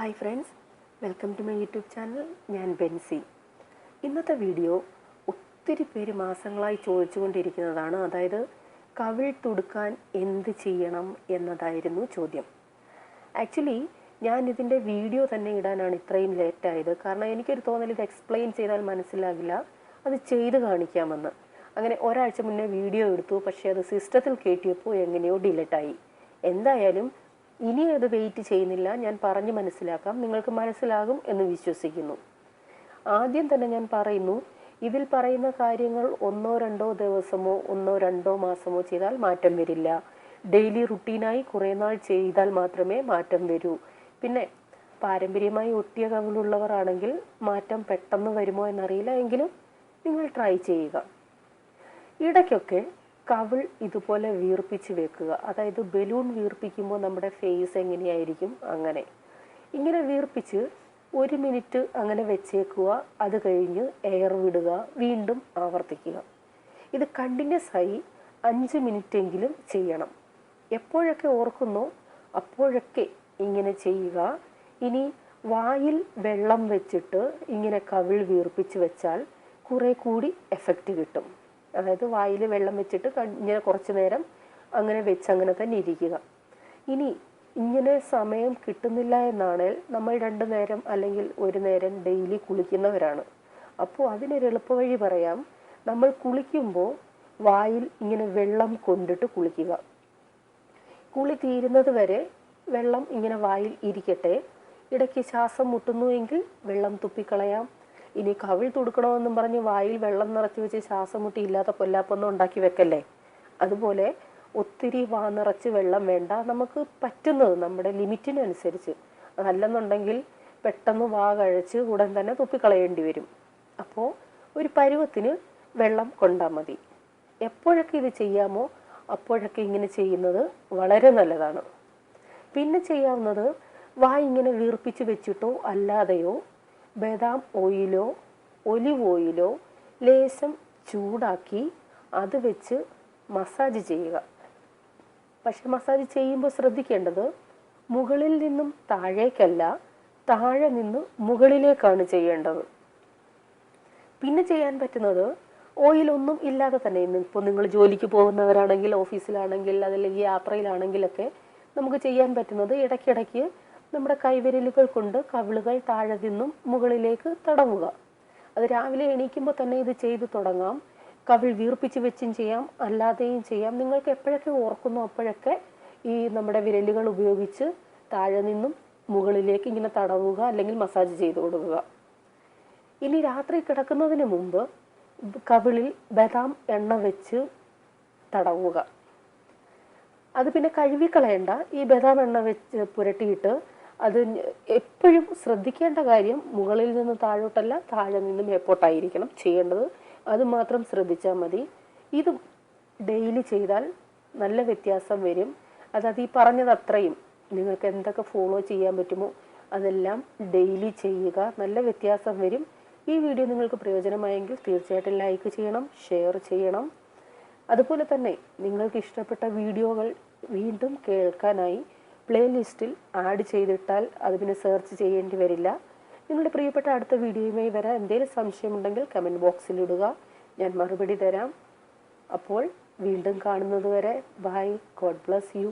Hi friends welcome to my YouTube channel. ഞാൻ ബെൻസി. ഇന്നത്തെ video ഒത്തിരി പേര് മാസങ്ങളായി ചോദിച്ചുകൊണ്ടിരിക്കുന്നതാണ്. അതായത് കവിൾ തുടുക്കാൻ എന്ത് ചെയ്യണം എന്നതായിരുന്നു ചോദ്യം. ആക്ച്വലി ഞാൻ ഇതിന്റെ വീഡിയോ തന്നെ ഇടാനാണ് ഇത്രയും ലേറ്റായത് കാരണം എനിക്കൊരു തോന്നൽ ഇത് എക്സ്പ്ലെയിൻ ചെയ്താൽ മനസ്സിലാകില്ല അത് ചെയ്ത് കാണിക്കാമെന്ന്. അങ്ങനെ ഒരാഴ്ച മുന്നേ വീഡിയോ എടുത്തു. പക്ഷേ അത് സിസ്റ്റത്തിൽ കയറ്റിയപ്പോൾ എങ്ങനെയോ ഡിലീറ്റായി എന്തായാലും ഇനി അത് വെയിറ്റ് ചെയ്യുന്നില്ല. ഞാൻ പറഞ്ഞു മനസ്സിലാക്കാം. നിങ്ങൾക്ക് മനസ്സിലാകും എന്ന് വിശ്വസിക്കുന്നു. ആദ്യം തന്നെ ഞാൻ പറയുന്നു ഇതിൽ പറയുന്ന കാര്യങ്ങൾ ഒന്നോ രണ്ടോ ദിവസമോ ഒന്നോ രണ്ടോ മാസമോ ചെയ്താൽ മാറ്റം വരില്ല. ഡെയിലി റുട്ടീനായി കുറേ നാൾ ചെയ്താൽ മാത്രമേ മാറ്റം വരൂ. പിന്നെ പാരമ്പര്യമായി ഒട്ടിയ കവിളുള്ളവരാണെങ്കിൽ മാറ്റം പെട്ടെന്ന് വരുമോ എന്നറിയില്ല എങ്കിലും നിങ്ങൾ ട്രൈ ചെയ്യുക. ഇടയ്ക്കൊക്കെ കവിൾ ഇതുപോലെ വീർപ്പിച്ച് വെക്കുക. അതായത് ബലൂൺ വീർപ്പിക്കുമ്പോൾ നമ്മുടെ ഫേസ് എങ്ങനെയായിരിക്കും? അങ്ങനെ. ഇങ്ങനെ വീർപ്പിച്ച് ഒരു മിനിറ്റ് അങ്ങനെ വെച്ചേക്കുക. അത് കഴിഞ്ഞ് എയർ വിടുക. വീണ്ടും ആവർത്തിക്കുക. ഇത് കണ്ടിന്യൂസ് ആയി അഞ്ച് എങ്കിലും ചെയ്യണം. എപ്പോഴൊക്കെ ഓർക്കുന്നോ അപ്പോഴൊക്കെ ഇങ്ങനെ ചെയ്യുക. ഇനി വായിൽ വെള്ളം വെച്ചിട്ട് ഇങ്ങനെ കവിൾ വീർപ്പിച്ച് വെച്ചാൽ കുറെ കൂടി എഫക്റ്റ് കിട്ടും. അതായത് വായിൽ വെള്ളം വെച്ചിട്ട് ഇങ്ങനെ കുറച്ച് നേരം അങ്ങനെ വെച്ച് അങ്ങനെ തന്നെ ഇരിക്കുക. ഇനി ഇങ്ങനെ സമയം കിട്ടുന്നില്ല എന്നാണെങ്കിൽ നമ്മൾ രണ്ടു നേരം അല്ലെങ്കിൽ ഒരു നേരം ഡെയിലി കുളിക്കുന്നവരാണ്. അപ്പോൾ അതിനൊരു എളുപ്പവഴി പറയാം. നമ്മൾ കുളിക്കുമ്പോൾ വായിൽ ഇങ്ങനെ വെള്ളം കൊണ്ടിട്ട് കുളിക്കുക. കുളി തീരുന്നത് വരെ വെള്ളം ഇങ്ങനെ വായിൽ ഇരിക്കട്ടെ. ഇടയ്ക്ക് ശ്വാസം മുട്ടുന്നുവെങ്കിൽ വെള്ളം തുപ്പിക്കളയാം. ഇനി കവിൾ തുടുക്കണമെന്നും പറഞ്ഞ് വായിൽ വെള്ളം നിറച്ചു വെച്ച് ശ്വാസം മുട്ടി ഇല്ലാത്ത പൊല്ലാപ്പൊന്നും ഉണ്ടാക്കി വെക്കല്ലേ? അതുപോലെ ഒത്തിരി വാ നിറച്ച് വെള്ളം വേണ്ട. നമുക്ക് പറ്റുന്നത് നമ്മുടെ ലിമിറ്റിനനുസരിച്ച്. അതല്ലെന്നുണ്ടെങ്കിൽ പെട്ടെന്ന് വാ കഴിച്ച് ഉടൻ തന്നെ തുപ്പിക്കളയേണ്ടി വരും. അപ്പോൾ ഒരു പരുവത്തിന് വെള്ളം കൊണ്ടാൽ മതി. എപ്പോഴൊക്കെ ഇത് ചെയ്യാമോ അപ്പോഴൊക്കെ ഇങ്ങനെ ചെയ്യുന്നത് വളരെ നല്ലതാണ്. പിന്നെ ചെയ്യാവുന്നത് വായ ഇങ്ങനെ വീർപ്പിച്ച് വെച്ചിട്ടോ അല്ലാതെയോ ബദാം ഓയിലോ ഒലിവ് ഓയിലോ ലേശം ചൂടാക്കി അത് വെച്ച് മസാജ് ചെയ്യുക. പക്ഷെ മസാജ് ചെയ്യുമ്പോൾ ശ്രദ്ധിക്കേണ്ടത് മുകളിൽ നിന്നും താഴേക്കല്ല താഴെ നിന്ന് മുകളിലേക്കാണ് ചെയ്യേണ്ടത്. പിന്നെ ചെയ്യാൻ പറ്റുന്നത് ഓയിലൊന്നും ഇല്ലാതെ തന്നെ ഇപ്പോൾ നിങ്ങൾ ജോലിക്ക് പോകുന്നവരാണെങ്കിൽ ഓഫീസിലാണെങ്കിൽ അതല്ലെങ്കിൽ യാത്രയിലാണെങ്കിലൊക്കെ നമുക്ക് ചെയ്യാൻ പറ്റുന്നത് ഇടയ്ക്കിടയ്ക്ക് നമ്മുടെ കൈവിരലുകൾ കൊണ്ട് കവിളുകൾ താഴെ നിന്നും മുകളിലേക്ക് തടവുക. അത് രാവിലെ എണീക്കുമ്പോൾ തന്നെ ഇത് ചെയ്തു തുടങ്ങാം. കവിൾ വീർപ്പിച്ച് വെച്ചും ചെയ്യാം അല്ലാതെയും ചെയ്യാം. നിങ്ങൾക്ക് എപ്പോഴൊക്കെ ഓർക്കുന്നു അപ്പോഴൊക്കെ ഈ നമ്മുടെ വിരലുകൾ ഉപയോഗിച്ച് താഴെ നിന്നും മുകളിലേക്ക് ഇങ്ങനെ തടവുക അല്ലെങ്കിൽ മസാജ് ചെയ്ത് കൊടുക്കുക. ഇനി രാത്രി കിടക്കുന്നതിന് മുമ്പ് കവിളിൽ ബദാം എണ്ണ വെച്ച് തടവുക. അത് പിന്നെ കഴുകിക്കളയണ്ട. ഈ ബദാം എണ്ണ വെച്ച് പുരട്ടിയിട്ട് അത് എപ്പോഴും ശ്രദ്ധിക്കേണ്ട കാര്യം മുകളിൽ നിന്ന് താഴോട്ടല്ല താഴെ നിന്ന് എപ്പോട്ടായിരിക്കണം ചെയ്യേണ്ടത്. അത് മാത്രം ശ്രദ്ധിച്ചാൽ മതി. ഇത് ഡെയിലി ചെയ്താൽ നല്ല വ്യത്യാസം വരും. അതായത് ഈ പറഞ്ഞത് അത്രയും നിങ്ങൾക്ക് എന്തൊക്കെ ഫോളോ ചെയ്യാൻ പറ്റുമോ അതെല്ലാം ഡെയിലി ചെയ്യുക. നല്ല വ്യത്യാസം വരും. ഈ വീഡിയോ നിങ്ങൾക്ക് പ്രയോജനമായെങ്കിൽ തീർച്ചയായിട്ടും ലൈക്ക് ചെയ്യണം ഷെയർ ചെയ്യണം. അതുപോലെ തന്നെ നിങ്ങൾക്ക് ഇഷ്ടപ്പെട്ട വീഡിയോകൾ വീണ്ടും കേൾക്കാനായി പ്ലേലിസ്റ്റിൽ ആഡ് ചെയ്തിട്ടാൽ അത് പിന്നെ സെർച്ച് ചെയ്യേണ്ടി വരില്ല. നിങ്ങളുടെ പ്രിയപ്പെട്ട അടുത്ത വീഡിയോയുമായി വരാൻ എന്തെങ്കിലും സംശയമുണ്ടെങ്കിൽ കമന്റ് ബോക്സിൽ ഇടുക. ഞാൻ മറുപടി തരാം. അപ്പോൾ വീണ്ടും കാണുന്നത് വരെ. By God bless you